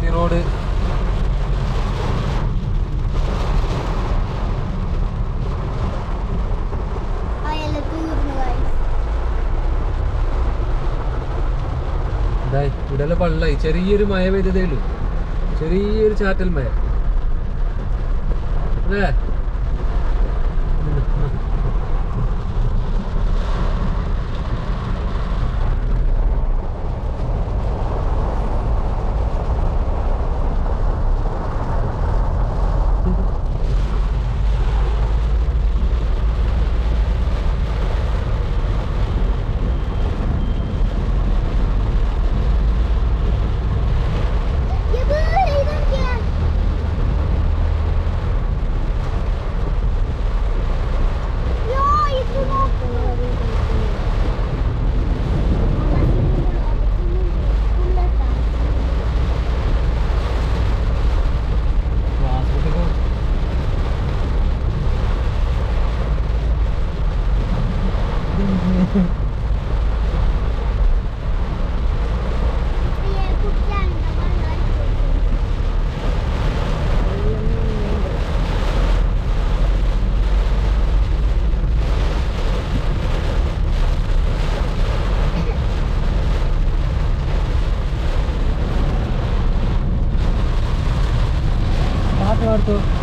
അതിർത്തി റോഡ്. ഇവിടെ പള്ളായി. ചെറിയൊരു മഴ പെയ്തതേ ഉള്ളൂ. ചെറിയൊരു ചാറ്റൽ മഴ. അല്ലേ?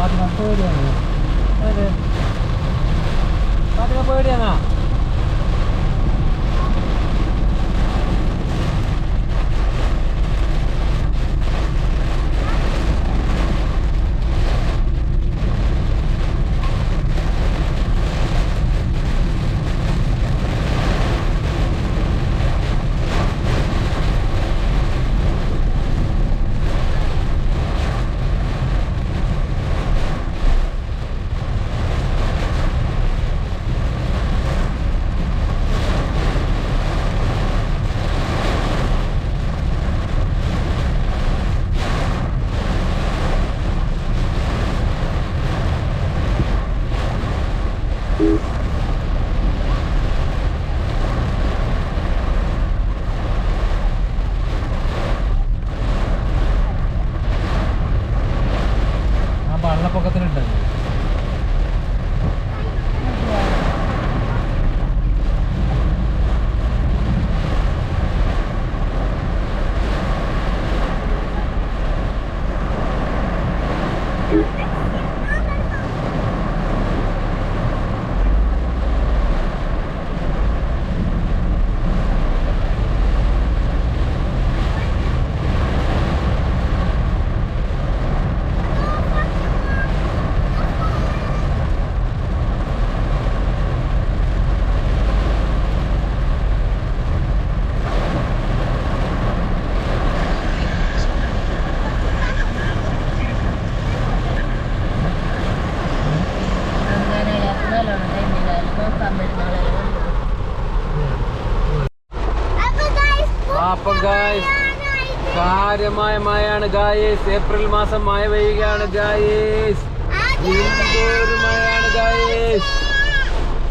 りがとうござ。കാര്യമായ മഴയാണ് ഗായേസ്. ഏപ്രിൽ മാസം മഴ പെയ്യുകയാണ് ഗായേസ്. മഴയാണ് ഗായേസ്.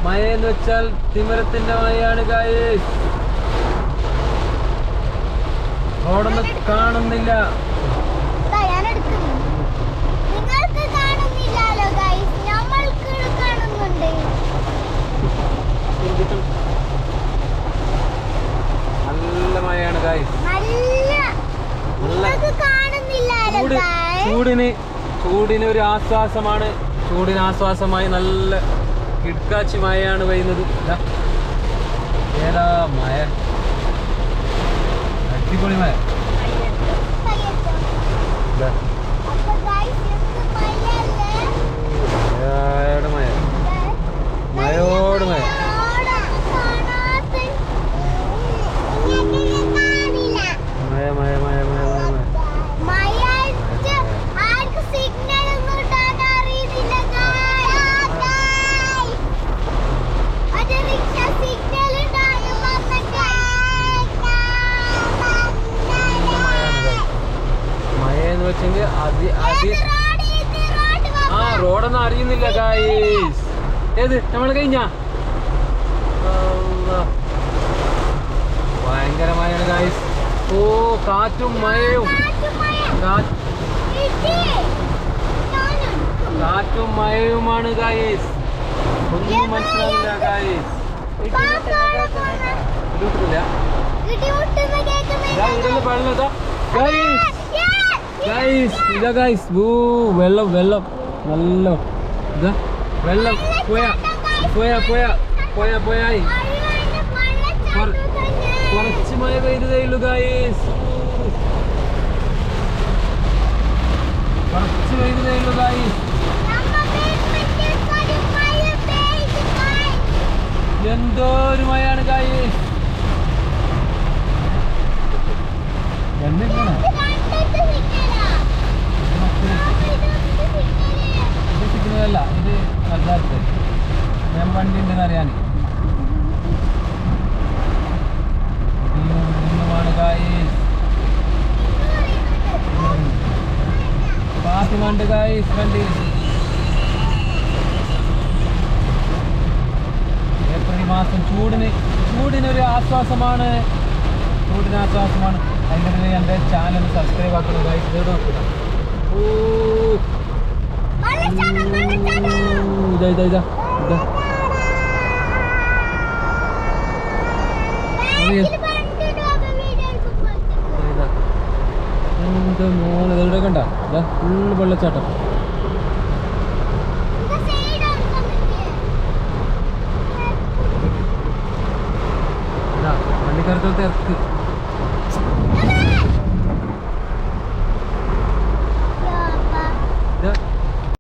മഴ എന്ന് വെച്ചാൽ തിമരത്തിന്റെ മഴയാണ് ഗായേസ്. റോഡൊന്നും കാണുന്നില്ല നിങ്ങൾക്ക് കാണുന്നില്ലല്ലോ ഗൈസ് നമ്മൾക്ക് കാണുന്നുണ്ട് നല്ല മഴയാണ് ഗായ്സ് നല്ല നല്ല നിങ്ങൾക്ക് കാണുന്നില്ലല്ലോ ചൂട് ചൂടിന് ചൂടിന് ഒരു ആശ്വാസമാണ്. ചൂടിന് ആശ്വാസമായി നല്ല കിടക്കാച്ചി മഴയാണ് പെയ്യുന്നത്. ഏതാ മഴ? അടിപൊളി മഴ ഇതാ. അപ്പൊ ഗൈസ് എന്ത് മഴയല്ലേ മഴയോട് മഴ മഴയോട് മഴ മഴ മഴ മഴ മഴ മഴ മഴ സിഗ്നൽ ഒന്നും ഇടാൻ അറിയുന്നില്ല ഒരു റിക്ഷ സിഗ്നൽ ഇടാനും വെച്ചെങ്കിൽ അത് അത് ആ റോഡൊന്നും അറിയുന്നില്ല ഗായ്സ് ഏത്? നമ്മൾ കഴിഞ്ഞ? ഭയങ്കരമായാണ് ഗായ്സ് ഓ കാറ്റും മഴയും. കാറ്റ് മഴയുമാണ് ഗായ്സ് ഒന്നും മനസ്സിലാവില്ല ഗായ്സ് കിട്ടില്ല ഇടി പൊട്ടുന്ന ഇതാ ഇവിടുന്ന് വെള്ളം ഇതാ. ഗൈസ് ഇതാ ഗൈസ് ഊ വെള്ളം വെള്ളം. നല്ല ഇതാ വെള്ളം. പോയാ പോയാ പോയാ പോയാ പോയായി. കുറച്ച് മഴ പെയ്തതേ ഉള്ളൂ ഗൈസ് കുറച്ച് പെയ്തതേ ഉള്ളൂ ഗൈസ് എന്തോ ഒരു മഴയാണ് ഗൈസ് എന്തെങ്കിലും ഇത് സിഗ്നലല്ല ഇത് റദ്ദാക്കത് ഞാൻ വണ്ടി ഉണ്ടെന്ന് അറിയാൻ ഏപ്രിൽ മാസം ചൂടിന് ചൂടിനൊരു ആശ്വാസമാണ്. ചൂടിന് ആശ്വാസമാണ്. അതിന്റെ എന്റെ ചാനൽ സബ്സ്ക്രൈബ് ആക്കണം ഗായ്സ് ഓ. ഇതാ ഇതാ ഇതാ ഇതാ. എന്താ മോൾ ഇതെവിടെ കണ്ട? ഇതാ ഫുള്ള് വെള്ളച്ചാട്ടം.